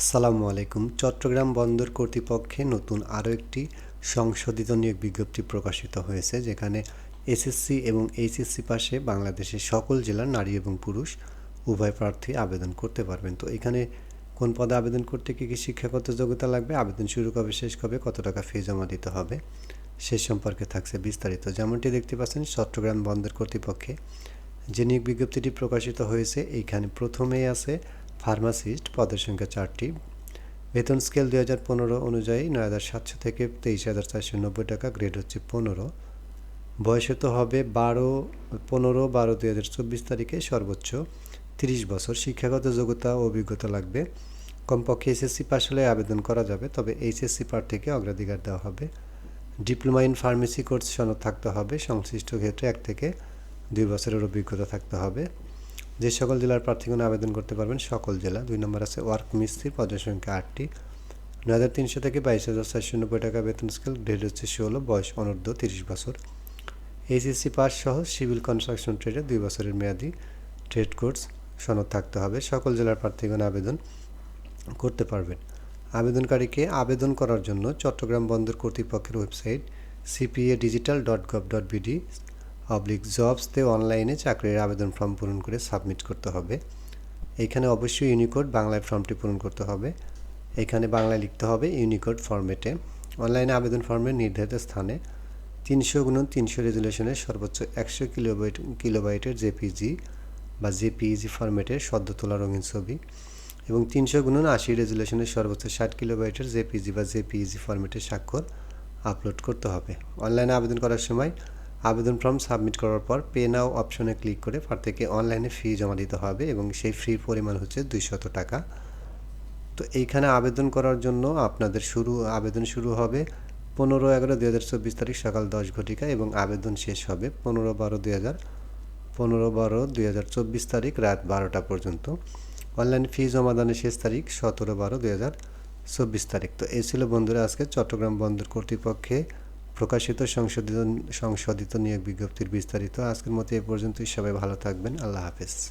আসসালামু আলাইকুম। চট্টগ্রাম বন্দর কর্তৃপক্ষে নতুন আরও একটি সংশোধিত নিয়োগ বিজ্ঞপ্তি প্রকাশিত হয়েছে, যেখানে এসএসসি এবং এইচএসসি পাশে বাংলাদেশের সকল জেলার নারী এবং পুরুষ উভয় প্রার্থী আবেদন করতে পারবেন। তো এখানে কোন পদে আবেদন করতে কী কী শিক্ষাগত যোগ্যতা লাগবে, আবেদন শুরু কবে, শেষ কবে, কত টাকা ফি জমা দিতে হবে, সে সম্পর্কে থাকছে বিস্তারিত। যেমনটি দেখতে পাচ্ছেন, চট্টগ্রাম বন্দর কর্তৃপক্ষে যে নিয়োগ বিজ্ঞপ্তিটি প্রকাশিত হয়েছে এইখানে প্রথমেই আছে ফার্মাসিস্ট পদের সংখ্যা চারটি। বেতন স্কেল দুই হাজার পনেরো অনুযায়ী নয় হাজার সাতশো থেকে তেইশ হাজার চারশো নব্বই টাকা, গ্রেড হচ্ছে পনেরো। বয়সে তো হবে বারো, পনেরো বারো দুই হাজার চব্বিশ তারিখে সর্বোচ্চ তিরিশ বছর। শিক্ষাগত যোগ্যতা ও অভিজ্ঞতা লাগবে। কমপক্ষে এসএসসি পাস হলে আবেদন করা যাবে, তবে এইচএসসি প্রার্থীকে অগ্রাধিকার দেওয়া হবে। ডিপ্লোমা ইন ফার্মেসি কোর্স সনদ থাকতে হবে। সংশ্লিষ্ট ক্ষেত্রে এক থেকে দুই বছরের অভিজ্ঞতা থাকতে হবে। যে সকল জেলার প্রার্থীগণ আবেদন করতে পারবেন, সকল জেলা। দুই নম্বর আছে ওয়ার্ক মিস্ত্রি পদের সংখ্যা আটটি। নয় হাজার তিনশো থেকে বাইশ হাজার চারশো নব্বই টাকা বেতন স্কেল গ্রেড হচ্ছে ষোলো, বয়স অনূর্ধ্ব তিরিশ বছর। এইচএসসি পাস সহ সিভিল কনস্ট্রাকশন ট্রেডে দুই বছরের মেয়াদি ট্রেড কোর্স সনদ থাকতে হবে। সকল জেলার প্রার্থীগণ আবেদন করতে পারবেন। আবেদনকারীকে আবেদন করার জন্য চট্টগ্রাম বন্দর কর্তৃপক্ষের website CPA digital dot gov dot BD oblique জবসতে অনলাইনে চাকরির আবেদন ফর্ম পূরণ করে সাবমিট করতে হবে। এইখানে অবশ্যই ইউনিকোড বাংলায় ফর্মটি পূরণ করতে হবে। এখানে বাংলায় লিখতে হবে ইউনিকোড ফর্মেটে অনলাইনে আবেদন ফর্মের নির্ধারিত স্থানে তিনশো গুণ তিনশো রেজুলেশনের সর্বোচ্চ একশো কিলোবাইট কিলোবাইটের জেপিজি বা জেপিইজি ফরম্যাটের সদ্য তোলা রঙিন ছবি এবং তিনশো গুণন আশি রেজুলেশনের সর্বোচ্চ ষাট কিলোবাইটের জেপিজি বা জেপিইজি ফরম্যাটের স্বাক্ষর আপলোড করতে হবে। অনলাইনে আবেদন করার সময় আবেদন ফর্ম সাবমিট করার পর পে নাও অপশনে ক্লিক করে থেকে অনলাইনে ফি জমা দিতে হবে এবং সেই ফির পরিমাণ হচ্ছে দুইশত টাকা। তো এইখানে আবেদন করার জন্য আপনাদের শুরু, আবেদন শুরু হবে পনেরো এগারো দুই হাজার চব্বিশ তারিখ সকাল দশ ঘটিকা এবং আবেদন শেষ হবে পনেরো বারো দুই হাজার, পনেরো বারো দুই হাজার চব্বিশ তারিখ রাত বারোটা পর্যন্ত। অনলাইন ফি জমাদানের শেষ তারিখ সতেরো বারো দুই হাজার চব্বিশ তারিখ। তো এই ছিল বন্ধুরা আজকে চট্টগ্রাম বন্দর কর্তৃপক্ষে প্রকাশিত, সংশোধিত সংশোধিত নিয়োগ বিজ্ঞপ্তির বিস্তারিত আজকের মতো এ পর্যন্তই। সবাই ভালো থাকবেন। আল্লাহ হাফেজ।